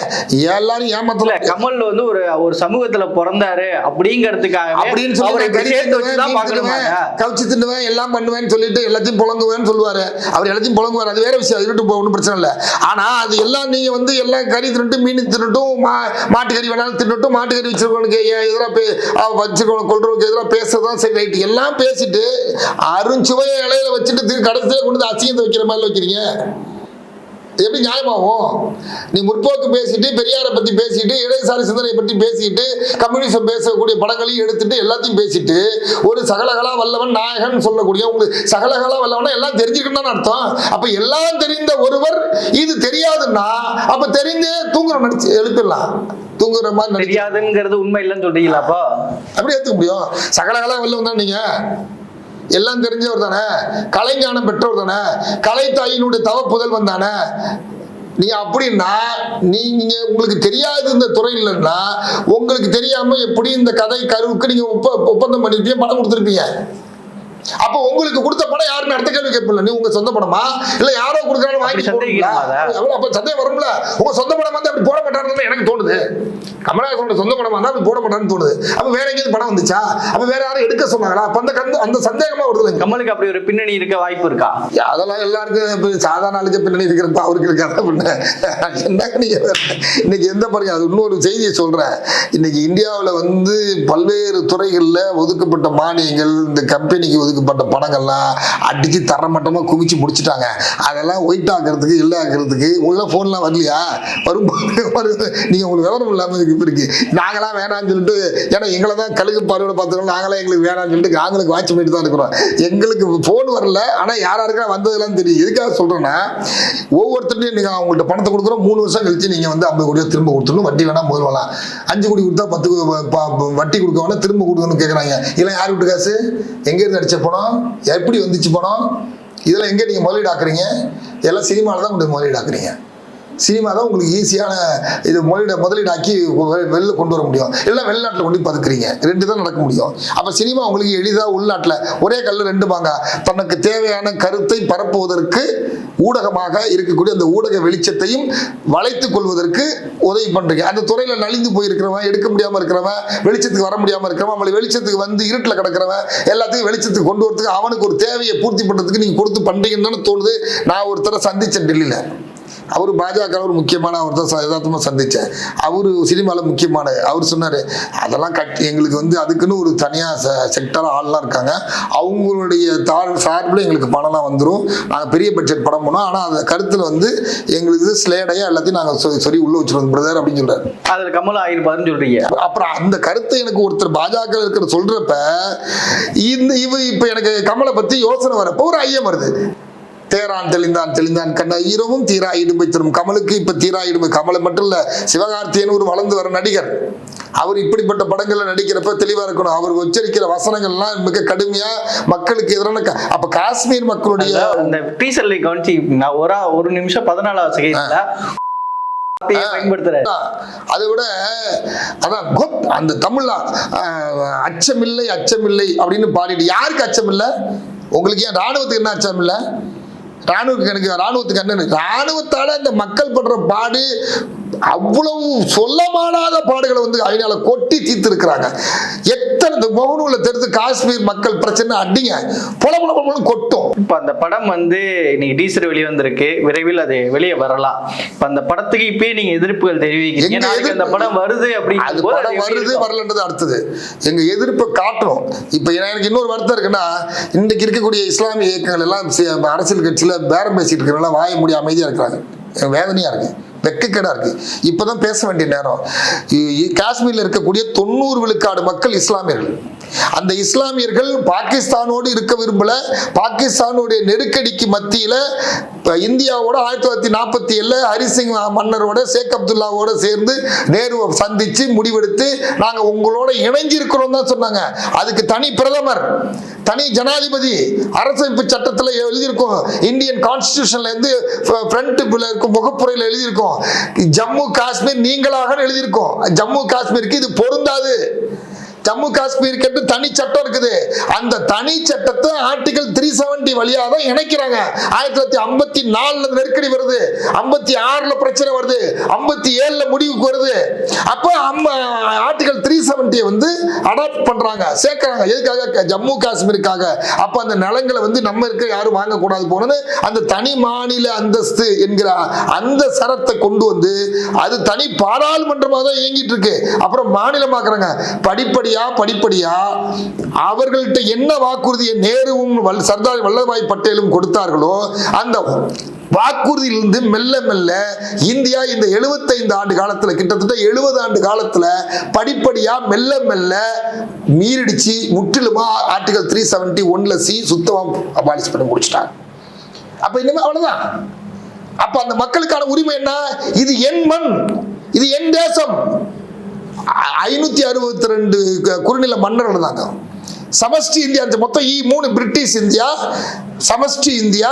எல்லாரும் ஏமாத்தல கமல் வந்து ஒரு ஒரு சமூகத்துல பிறந்தாரு அப்படிங்கிறதுக்காக அப்படின்னு சொல்லி கவிச்சு தின்னுவேன், எல்லாம் பண்ணுவேன்னு சொல்லிட்டு எல்லாத்தையும் புழங்குவேன்னு சொல்லுவாரு. அவர் எல்லாத்தையும் புழங்குவார். அது வேற விஷயம். அது இருக்கட்டும் ஒன்றும் பிரச்சனை இல்லை. ஆனா அது எல்லாம் நீங்க வந்து எல்லாம் கறி தின்னுட்டு மீன் தின்னுட்டும் மா மாட்டுக்கறி வேணாலும் தின்னுட்டும் மாட்டுக்கறி வச்சிருக்கவனுக்கு எதிராக பே வச்சிருக்கவங்க கொள்றவனுக்கு எதிராக பேசுறதுதான் சரி. ரைட்டு எல்லாம் பேசிட்டு அருஞ்சுவையை இலையில வச்சுட்டு கடைசியில கொண்டு வந்து அசிங்கத்தை வைக்கிற மாதிரி வைக்கிறீங்க. எப்படி நியாயமாகும்? நீ முற்போக்கு பேசிட்டு பெரியாரை பத்தி பேசிட்டு இடதுசாரி சிந்தனை பற்றி பேசிட்டு கம்யூனிசம் பேசக்கூடிய படங்களையும் எடுத்துட்டு எல்லாத்தையும் பேசிட்டு ஒரு சகலகலா வல்லவன் நாயகன் சொல்லக்கூடிய உங்களுக்கு சகலகலா வல்லவனா எல்லாம் தெரிஞ்சுக்கணும்னு அர்த்தம்? அப்ப எல்லாம் தெரிந்த ஒருவர் இது தெரியாதுன்னா அப்ப தெரிந்தே தூங்குற நடிச்சு எழுப்பிடலாம். தூங்குற மாதிரி தெரியாதுங்கிறது உண்மை இல்லைன்னு சொல்றீங்களா அப்போ? அப்படி ஏத்துக்க முடியும். சகலகலா வல்லவன் தான் நீங்க? எல்லாம் தெரிஞ்சவர் தானே? கலைஞானம் பெற்றவர் தானே? கலை தாயினுடைய தவ புதல்வன் தானே நீ அப்படின்னா நீங்க உங்களுக்கு தெரியாது இந்த துறை இல்லைன்னா உங்களுக்கு தெரியாம எப்படி இந்த கதை கருவுக்கு நீங்க ஒப்ப ஒப்பந்தம் பண்ணிருப்பீங்க பணம் கொடுத்துருப்பீங்க. அப்போ உங்களுக்கு கொடுத்த படம் யாருன்னு அடுத்த கேள்வி கேட்பல நீ உங்க சொந்த படமா இல்ல யாரோ கொடுக்குறாலும் வாங்கி? போடுங்களா? அப்ப சந்தேகம் வரும்ல. உங்க சொந்த படம் வந்து அப்படி போட மாட்டாருன்னு எனக்கு தோணுது. கமலஹாசனோட சொந்த படம் வந்தா அப்படி போட மாட்டாருன்னு தோணுது. அப்ப வேற எங்கேயும் படம் வந்துச்சா? அப்ப வேற யாரும் எடுக்க சொன்னாங்களா? அப்ப அந்த கந்து அந்த சந்தேகமா வருது கமலுக்கு அப்படி ஒரு பின்னணி இருக்க வாய்ப்பு இருக்கா? அதெல்லாம் எல்லாருக்கும் சாதாரண ஆளுக்கு பின்னணி இருக்கிறப்ப அவருக்கு இருக்காத பின்ன என்னங்க நீங்க? இன்னைக்கு எந்த பாருங்க அது இன்னொரு செய்தியை சொல்றேன். இன்னைக்கு இந்தியாவில் வந்து பல்வேறு துறைகளில் ஒதுக்கப்பட்ட மானியங்கள் இந்த கம்பெனிக்கு கொடுக்கப்பட்ட படங்கள்லாம் அடிச்சு தரமட்டமாக குவிச்சு முடிச்சுட்டாங்க. அதெல்லாம் ஒயிட் ஆக்கிறதுக்கு இல்லை ஆக்கிறதுக்கு உங்களாம் ஃபோன்லாம் வரலையா? வரும் வரும். நீங்கள் உங்களுக்கு விவரம் இல்லாமல் இருக்கு இப்ப இருக்கு. நாங்களாம் வேணாம்னு சொல்லிட்டு ஏன்னா எங்களை தான் கழுகு பார்வையோட பார்த்துக்கணும் நாங்களாம் எங்களுக்கு வேணாம்னு சொல்லிட்டு நாங்களுக்கு வாட்ச் பண்ணிட்டு தான் இருக்கிறோம். எங்களுக்கு ஃபோன் வரல ஆனால் யார் யாருக்கா வந்ததெல்லாம் தெரியும். எதுக்காக சொல்கிறேன்னா ஒவ்வொருத்தருடையும் நீங்கள் அவங்கள்ட்ட பணத்தை கொடுக்குறோம். மூணு வருஷம் கழிச்சு நீங்கள் வந்து ஐம்பது கோடியாக திரும்ப கொடுத்துடணும். வட்டி வேணால் முதல் வரலாம் அஞ்சு கோடி கொடுத்தா பத்து வட்டி கொடுக்க வேணா திரும்ப கொடுக்கணும்னு கேட்குறாங்க இதெல்லாம் யார் விட்டு காசு? எங்கேருந்து அடிச்ச பணம் எப்படி வந்துச்சு பணம் இதில் எங்கே நீங்கள் முதலீடு ஆக்குறீங்க இதெல்லாம் சினிமாவில் தான் கொண்டு முதலீடு ஆக்குறீங்க சினிமா தான் உங்களுக்கு ஈஸியான இது முதலீட முதலீடாக்கி வெளில கொண்டு வர முடியும். இல்லை வெளிநாட்டில் கொண்டு பதுக்குறீங்க. ரெண்டு தான் நடக்க முடியும். அப்போ சினிமா உங்களுக்கு எளிதாக உள்நாட்டில் ஒரே கல் ரெண்டு வாங்க தனக்கு தேவையான கருத்தை பரப்புவதற்கு ஊடகமாக இருக்கக்கூடிய அந்த ஊடக வெளிச்சத்தையும் வளைத்து கொள்வதற்கு உதவி பண்ணுறீங்க அந்த துறையில் நலிந்து போயிருக்கிறவன் எடுக்க முடியாமல் இருக்கிறவன் வெளிச்சத்துக்கு வர முடியாமல் இருக்கிறவன் அவளை வெளிச்சத்துக்கு வந்து இருட்டில் கிடக்கிறவன் எல்லாத்தையும் வெளிச்சத்துக்கு கொண்டு வரத்துக்கு அவனுக்கு ஒரு தேவையை பூர்த்தி பண்ணுறதுக்கு நீங்கள் கொடுத்து பண்ணுறீங்கன்னு தோணுது. நான் ஒருத்தரை சந்தித்தேன் டெல்லியில். அவர் பாஜக ஒரு முக்கியமான அவர் தான் யதார்த்தமாக சந்தித்தேன் அவர் சினிமாவில் முக்கியமான அவர் சொன்னார் அதெல்லாம் கட்டி எங்களுக்கு வந்து அதுக்குன்னு ஒரு தனியாக செக்டர் ஆள்லாம் இருக்காங்க. அவங்களுடைய தார் சார்பில் எங்களுக்கு பணம்லாம் வந்துடும் நாங்கள் பெரிய பட்ஜெட் படம் பண்ணோம் ஆனால் அந்த கருத்தில் வந்து எங்களுக்கு ஸ்லேடையாக எல்லாத்தையும் நாங்கள் சொல்லி உள்ளே வச்சுருவோம் பிரதர் அப்படின்னு சொல்கிறார் அதுல கமல் ஆயிருப்பாருன்னு சொல்றீங்க. அப்புறம் அந்த கருத்தை எனக்கு ஒருத்தர் பாஜக இருக்கிற சொல்றப்ப இந்த இவ இப்ப எனக்கு கமலை பத்தி யோசனை வரப்போ ஒரு ஐயம் வருது. தேரான் தெளிந்தான் தெளிந்தான். கண்ட ஈரமும் தீரா இடும்பை தரும். கமலுக்கு இப்ப தீரா இடும்பை. கமலை மட்டும் இல்ல சிவகார்த்தியன் ஒரு வளர்ந்து வர நடிகர். அவர் இப்படிப்பட்ட படங்கள்ல நடிக்கிறப்ப தெளிவா இருக்கணும். அவர் உச்சரிக்கிற வசனங்கள்லாம் மிக கடுமையா மக்களுக்கு எதிரான அப்ப காஷ்மீர் மக்களுடைய அந்த டீசர்ல கவனிச்சு நான் ஒரு ஒரு நிமிஷம் பதினாலாவது செகண்ட்ல அதை விட அதான் அந்த தமிழ்ல அச்சமில்லை அச்சமில்லை அப்படின்னு பாடிட்டு யாருக்கு அச்சமில்லை? உங்களுக்கு ஏன் ராணுவத்துக்கு என்ன அச்சம் ராணுவத்துக்கு எனக்கு ராணுவத்துக்கு என்ன ராணுவத்தால இந்த மக்கள் படுற பாடு அவ்வளவு சொல்ல மாடாத பாடுகளை வந்து ஐநால கொட்டி தீர்த்து இருக்கிறாங்க எத்தனை இந்த முகநூல தெரிந்து காஷ்மீர் மக்கள் பிரச்சனை அடிங்க. பொல பொல பொல கொட்டும். இப்ப அந்த படம் வந்து இன்னைக்கு டீசர் வெளியே வந்திருக்கு. விரைவில் அது வெளியே வரலாம். இப்ப அந்த படத்துக்கு இப்பயே நீங்க எதிர்ப்புகள் தெரிவிக்கிறீங்க. அந்த படம் வருது அது அப்படின்னு படம் வருது வரலன்றது அடுத்தது. எங்க எதிர்ப்பை காட்டுறோம். இப்ப எனக்கு இன்னொரு வருத்தம் இருக்குன்னா இன்னைக்கு இருக்கக்கூடிய இஸ்லாமிய இயக்கங்கள் எல்லாம் அரசியல் கட்சியில பேரம் பேசிட்டு இருக்கிறவங்க வாய மூடி அமைதியா இருக்கிறாங்க. வேதனையா இருக்கு இருக்குது இருக்கு. இப்பதான் பேச வேண்டிய நேரம். காஷ்மீரில் காஷ்மீர்ல இருக்கக்கூடிய தொண்ணூறு விழுக்காடு மக்கள் இஸ்லாமியர்கள். அந்த இஸ்லாமியர்கள் பாகிஸ்தானோடு இருக்க விரும்பல. பாகிஸ்தானுடைய நெருக்கடிக்கு மத்தியில இப்போ இந்தியாவோட ஆயிரத்தி தொள்ளாயிரத்தி நாற்பத்தி ஏழில் ஹரிசிங் மன்னரோட ஷேக் அப்துல்லாவோட சேர்ந்து நேருவை சந்திச்சு முடிவெடுத்து நாங்க உங்களோட இணைஞ்சிருக்கிறோம் தான் சொன்னாங்க. அதுக்கு தனி பிரதமர். தனி ஜனாதிபதி அரசமைப்பு சட்டத்தில் எழுதியிருக்கோம் இந்தியன் கான்ஸ்டியூஷன்ல இருந்து ஃப்ரண்ட் இருக்கும் முகப்புறையில் எழுதியிருக்கோம். ஜம்மு காஷ்மீர் நீங்களாக எழுதியிருக்கோம். ஜம்மு காஷ்மீருக்கு இது பொருந்தாது. ஜம்மு காஷ்மீருக்கு என்று தனி சட்டம் இருக்குது. அந்த தனி சட்டத்தை ஆர்டிகல் த்ரீ செவன்டி வழியாக தான் இணைக்கிறாங்க. ஆயிரத்தி தொள்ளாயிரத்தி ஐம்பத்தி நாலில் நெருக்கடி வருது. ஐம்பத்தி ஆறில் பிரச்சனை வருது. ஐம்பத்தி ஏழில் முடிவுக்கு வருது. அப்போ ஆர்டிகல் த்ரீ செவன்ட்டியை வந்து அடாப்ட் பண்ணுறாங்க சேர்க்கறாங்க. எதுக்காக? ஜம்மு காஷ்மீருக்காக. அப்போ அந்த நிலங்களை வந்து நம்ம இருக்க யாரும் வாங்கக்கூடாது போனது அந்த தனி மாநில அந்தஸ்து என்கிற அந்த சரத்தை கொண்டு வந்து அது தனி பாராளுமன்றமாக தான் இயங்கிட்டு இருக்கு. அப்புறம் மாநிலமாக்குறாங்க. படிப்படியா படிப்படியா அவர்கள்ட்ட என்ன வாக்குறுதியை நேருவும் வல்- சர்தார் வல்லபாய் பட்டேலும் கொடுத்தார்களோ அந்த வாக்குறுதியிலிருந்து மெல்ல மெல்ல இந்தியா இந்த 75 ஆண்டு காலத்தில் கிட்டத்தட்ட எழுபது ஆண்டு காலத்தில் படிப்படியாக மெல்ல மெல்ல மீறிடிச்சு. முற்றிலுமா ஆர்டிகல் த்ரீ செவன்டி ஒன்ல சி சுத்தமாக அபாலிஷ் பண்ணி முடிச்சிட்டாங்க. அப்போ இனிமேல் அவ்வளோதான் அப்போ அந்த மக்களுக்கான உரிமை என்ன? இது என் மண். இது என் தேசம். ஐநூத்தி அறுபத்தி ரெண்டு குறுநில மன்னர்கள் இருந்தாங்க சமஷ்டி இந்தியா இந்த மொத்தம் இ மூணு பிரிட்டிஷ் இந்தியா சமஷ்டி இந்தியா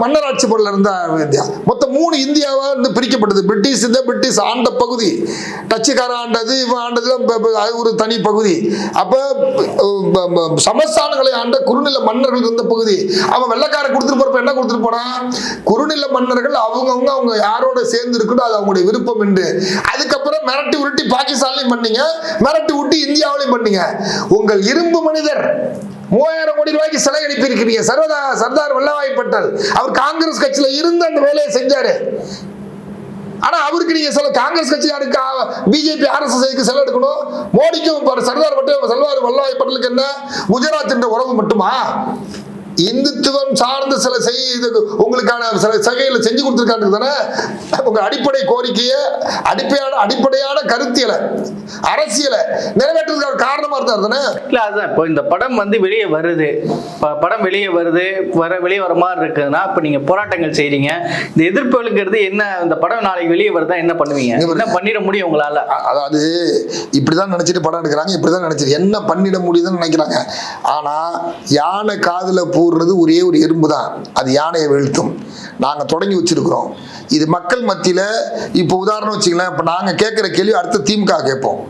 மன்னராட்சி பொருள் இருந்த இந்தியா. மொத்தம் மூணு இந்தியாவாக வந்து பிரிக்கப்பட்டது. பிரிட்டிஷ் இந்தியா பிரிட்டிஷ் ஆண்ட பகுதி. டச்சுக்கார ஆண்டது இவன் ஆண்டது அது ஒரு தனி பகுதி. அப்போ சமஸ்தானங்களை ஆண்ட குறுநில மன்னர்கள் இருந்த பகுதி. அவன் வெள்ளக்கார கொடுத்துட்டு போறப்ப என்ன கொடுத்துட்டு போறான் குறுநில மன்னர்கள் அவங்கவுங்க அவங்க யாரோட சேர்ந்து இருக்கணும் அது அவங்களுடைய விருப்பம் என்று. அதுக்கப்புறம் மிரட்டி உருட்டி பாகிஸ்தான்லையும் பண்ணீங்க மிரட்டி விட்டு இந்தியாவிலையும் பண்ணீங்க. உங்கள் இரும்பு மனிதர். மூவாயிரம் கோடி ரூபாய்க்கு சிலை அனுப்பியிருக்கிறீங்க. சர்வதா சர்தார் வல்லபாய் பட்டேல். அவர் காங்கிரஸ் கட்சியில இருந்து அந்த வேலையை செஞ்சாரு. ஆனா அவருக்கு நீங்க சொல்ல காங்கிரஸ் கட்சியாருக்கு பிஜேபி ஆர்எஸ்எஸ் செலவு எடுக்கணும். மோடிக்கும் சர்தார் பட்டேல் சர்தார் வல்லபாய் பட்டேலுக்கு என்ன? குஜராத் என்ற உறவு மட்டுமா? இந்துத்துவம் சார்ந்த சில செய் உங்களுக்கான சில சகைகளை செஞ்சு கொடுத்துருக்காங்க தானே? உங்க அடிப்படை கோரிக்கையை அடிப்படையான அடிப்படையான கருத்தியலை அரசியலை நிறைவேற்றுறதுக்கான காரணமா இருந்தார் தானே? இல்ல அதுதான் இப்போ இந்த படம் வந்து வெளியே வருது. ப- படம் வெளியே வருது வர வெளியே வர மாதிரி இருக்குதுன்னா இப்போ நீங்க போராட்டங்கள் செய்றீங்க. இந்த எதிர்ப்புகளுங்கிறது என்ன இந்த படம் நாளைக்கு வெளியே வருதா என்ன பண்ணுவீங்க? என்ன பண்ணிட முடியும் உங்களால? அதாவது இப்படிதான் நினைச்சிட்டு படம் எடுக்கிறாங்க இப்படிதான் நினைச்சிட்டு என்ன பண்ணிட முடியுதுன்னு நினைக்கிறாங்க. ஆனா யானை காதுல பூர்றது ஒரே ஒரு எறும்பு தான் அது யானையை வீழ்த்தும். நாங்க தொடங்கி வச்சிருக்கிறோம். இது மக்கள் மத்தியில் இப்போ உதாரணம் வச்சுக்கலாம் இப்போ நாங்கள் கேட்குற கேள்வி அடுத்து திமுக கேட்போம்.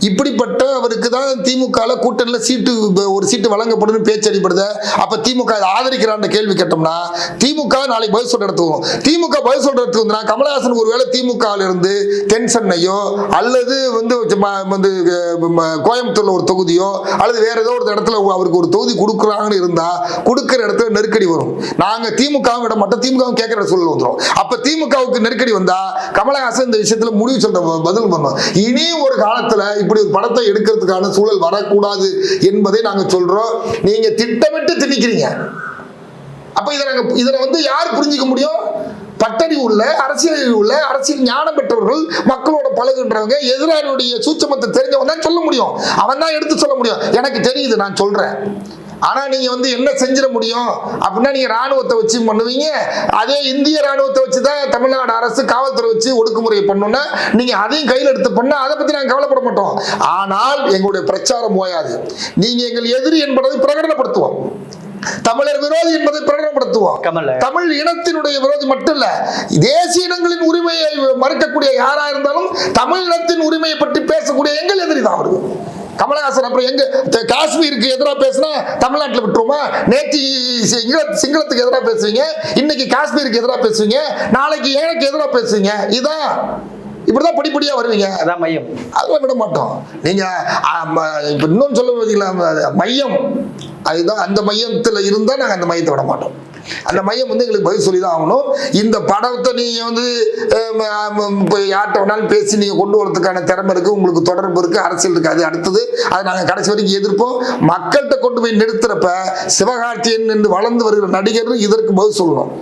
இப்படிப்பட்ட அவருக்கு தான் திமுக கூட்டணியில் சீட்டு ஒரு சீட்டு வழங்கப்படும் பேச்சு அடிப்படுது அப்போ திமுக இதை ஆதரிக்கிறான்ற கேள்வி கேட்டோம்னா திமுக நாளைக்கு பதில் சொல்கிற இடத்துக்கு திமுக பதில் சொல்ற இடத்துக்கு வந்துன்னா கமலஹாசன் ஒருவேளை வேளை ல இருந்து தென் சென்னையோ அல்லது வந்து வந்து கோயம்புத்தூரில் ஒரு தொகுதியோ அல்லது வேற ஏதோ ஒரு இடத்துல அவருக்கு ஒரு தொகுதி கொடுக்குறாங்கன்னு இருந்தால் கொடுக்குற இடத்துல நெருக்கடி வரும். நாங்கள் திமுகவும் விட மாட்டோம். திமுகவும் கேட்கிற சூழல் வந்துடும் அப்போ திமுக திமுகவுக்கு நெருக்கடி வந்தா கமலஹாசன் இந்த விஷயத்துல முடிவு சொல்ற பதில் பண்ணோம் இனி ஒரு காலத்துல இப்படி ஒரு படத்தை எடுக்கிறதுக்கான சூழல் வரக்கூடாது என்பதை நாங்க சொல்றோம். நீங்க திட்டமிட்டு திணிக்கிறீங்க. அப்ப இதை நாங்க இதை வந்து யார் புரிஞ்சுக்க முடியும்? பட்டறிவு உள்ள அரசியல் உள்ள அரசியல் ஞானம் பெற்றவர்கள் மக்களோட பழகுன்றவங்க எதிராளியுடைய சூட்சமத்தை தெரிஞ்சவங்க தான் சொல்ல முடியும். அவன் தான் எடுத்து சொல்ல முடியும். எனக்கு தெரியுது நான் சொல்றேன். ஆனா நீங்க வந்து என்ன செஞ்சிட முடியும்? அப்படின்னா நீங்க ராணுவத்தை வச்சு பண்ணுவீங்க. அதே இந்திய ராணுவத்தை வச்சு தான் தமிழ்நாடு அரசு காவல்துறை வச்சு ஒடுக்குமுறை பண்ணணும்னா நீங்க அதையும் கையில் எடுத்து பண்ணா அதை பத்தி நாங்க கவலைப்பட மாட்டோம். ஆனால் எங்களுடைய பிரச்சாரம் ஓயாது. நீங்க எங்கள் எதிரி என்பதை பிரகடனப்படுத்துவோம். தமிழர் விரோதி என்பதை பிரகடனப்படுத்துவோம். தமிழ் இனத்தினுடைய விரோதி மட்டும் இல்ல தேசிய இனங்களின் உரிமையை மறுக்கக்கூடிய யாரா இருந்தாலும் தமிழ் இனத்தின் உரிமையை பற்றி பேசக்கூடிய எங்கள் எதிரி தான் அவரு கமலஹாசன் அப்புறம் எங்க காஷ்மீருக்கு எதிராக பேசினா தமிழ்நாட்டில் விட்டுருமா நேற்று சிங்கள- சிங்களத்துக்கு எதிராக பேசுவீங்க. இன்னைக்கு காஷ்மீருக்கு எதிராக பேசுவீங்க. நாளைக்கு எனக்கு எதிராக பேசுவீங்க. இதான் இப்படிதான் படிப்படியா வருவீங்க. அதான் மையம். அதெல்லாம் விட மாட்டோம். நீங்க இப்ப இன்னொன்னு சொல்ல பார்த்தீங்களா மையம். அதுதான் அந்த மையத்துல இருந்தா நாங்க அந்த மையத்தை விட மாட்டோம். அந்த மையம் வந்து எங்களுக்கு பதில் சொல்லி தான் ஆகணும். இந்த படத்தை நீங்கள் வந்து யார்கிட்ட வேணாலும் பேசி நீங்கள் கொண்டு வரதுக்கான திறமை இருக்கு உங்களுக்கு தொடர்பு இருக்குது அரசியல் இருக்குது அது அடுத்தது. அதை நாங்கள் கடைசி வரைக்கும் எதிர்ப்போம். மக்கள்கிட்ட கொண்டு போய் நிறுத்துறப்ப சிவகார்த்தியன் என்று வளர்ந்து வருகிற நடிகர் இதற்கு பதில் சொல்லணும்.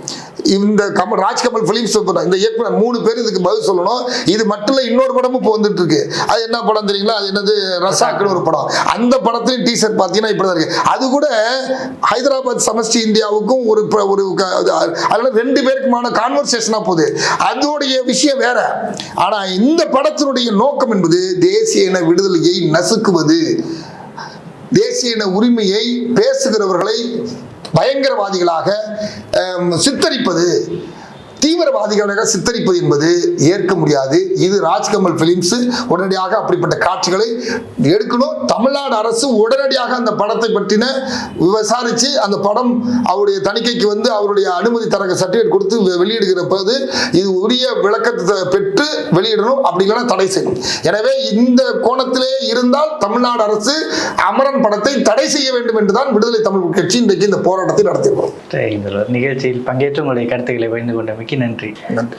இந்த கமல் ராஜ்கமல் பிலிம்ஸ் இந்த இயக்குனர் மூணு பேர் இதுக்கு பதில் சொல்லணும். இது மட்டும் இல்லை இன்னொரு படமும் இப்போ வந்துட்டு இருக்கு. அது என்ன படம் தெரியுங்களா? அது என்னது? ரசாக்குன்னு ஒரு படம். அந்த படத்திலையும் டீசர் பார்த்தீங்கன்னா இப்படி தான் இருக்கு. அது கூட ஹைதராபாத் சமஸ்டி இந்தியாவுக்கும் ஒரு ஒரு க- ரெண்டு பேருக்குமான கான்வர்சேஷனாக போகுது. அதோடைய விஷயம் வேற. ஆனால் இந்த படத்தினுடைய நோக்கம் என்பது தேசிய இன விடுதலையை நசுக்குவது. தேசிய இன உரிமையை பேசுகிறவர்களை பயங்கரவாதிகளாக சித்தரிப்பது. தீவிரவாதிகளாக சித்தரிப்பது என்பது ஏற்க முடியாது. இது ராஜ்கமல் பிலிம்ஸ் உடனடியாக அப்படிப்பட்ட காட்சிகளை எடுக்கணும். தமிழ்நாடு அரசு உடனடியாக அந்த படத்தை பற்றின விசாரித்து அந்த படம் அவருடைய தணிக்கைக்கு வந்து அவருடைய அனுமதி தரக சர்டிஃபிகேட் கொடுத்து வெளியிடுகிற போது இது உரிய விளக்கத்தை பெற்று வெளியிடணும். அப்படி இல்லைன்னா தடை செய்யணும். எனவே இந்த கோணத்திலே இருந்தால் தமிழ்நாடு அரசு அமரன் படத்தை தடை செய்ய வேண்டும் என்றுதான் விடுதலை தமிழ் கட்சி இன்றைக்கு இந்த போராட்டத்தை நடத்தியிருக்கிறோம் நிகழ்ச்சியில் பங்கேற்று உங்களுடைய கருத்துக்களை பகிர்ந்து மிக்க நன்றி. நன்றி.